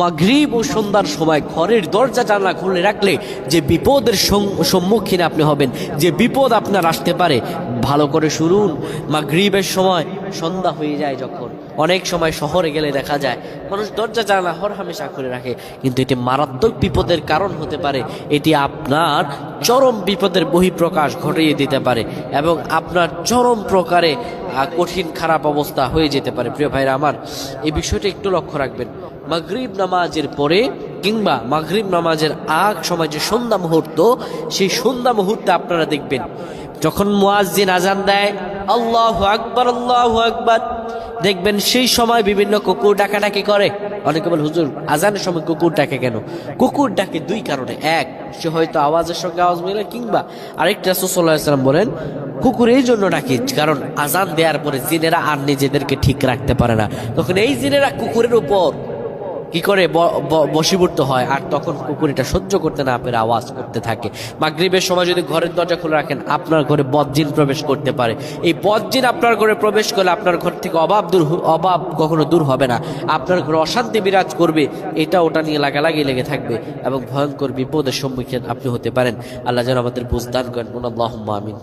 মাগরিব ও সন্ধ্যার সময় ঘরের দরজা জানলা খুলে রাখলে যে বিপদের সম্মুখীন আপনি হবেন, যে বিপদ আপনার আসতে পারে, ভালো করে শুনুন। মাগরিবের সময় সন্ধ্যা হয়ে যায় যখন। অনেক সময় শহরে গেলে দেখা যায়, মানুষ দরজা জানা হর হামেশা করে রাখে। কিন্তু এটি মারাত্মক বিপদের কারণ হতে পারে। এটি আপনার চরম বিপদের বহিঃপ্রকাশ ঘটিয়ে দিতে পারে এবং আপনার চরম প্রকারে কঠিন, খারাপ অবস্থা হয়ে যেতে পারে। প্রিয় ভাইরা আমার, এই বিষয়টা একটু লক্ষ্য রাখবেন। মাগরিব নামাজের পরে কিংবা মাগরিব নামাজের আগ সময় যে সন্ধ্যা মুহূর্ত, সেই সন্ধ্যা মুহূর্তে আপনারা দেখবেন, যখন মুয়াজ্জিন আজান দেয়, আল্লাহ আকবার আল্লাহ আকবার দেখবেন সেই সময় বিভিন্ন কুকুর ডাকাডাকি করে। অনেকে বলে, হুজুর, আজানের সময় কুকুর ডাকে কেন? কুকুর ডাকে দুই কারণে। এক, সে হয়তো আওয়াজের সঙ্গে আওয়াজ মিলে, কিংবা আরেকটা সুসল্লাহাম বলেন, কুকুর এই জন্য ডাকি, কারণ আজান দেওয়ার পরে জিনেরা আর নিজেদেরকে ঠিক রাখতে পারে না। তখন এই জিনেরা কুকুরের উপর কি করে বশীভূত হয় আর তখন কুকুর এটা সহ্য করতে না পেরে আওয়াজ করতে থাকে। মাগরিবের সময় যদি ঘরের দরজা খুলে রাখেন, আপনার ঘরে বদজিন প্রবেশ করতে পারে। এই বদজিন আপনার ঘরে প্রবেশ করলে আপনার ঘর থেকে অভাব দূর অভাব কখনো দূর হবে না। আপনার ঘরে অশান্তি বিরাজ করবে, এটা ওটা নিয়ে লাগালাগি লেগে থাকবে এবং ভয়ঙ্কর বিপদের সম্মুখীন আপনি হতে পারেন। আল্লাহ যেন আমাদের বুঝদান করেন। আল্লাহ আমিন।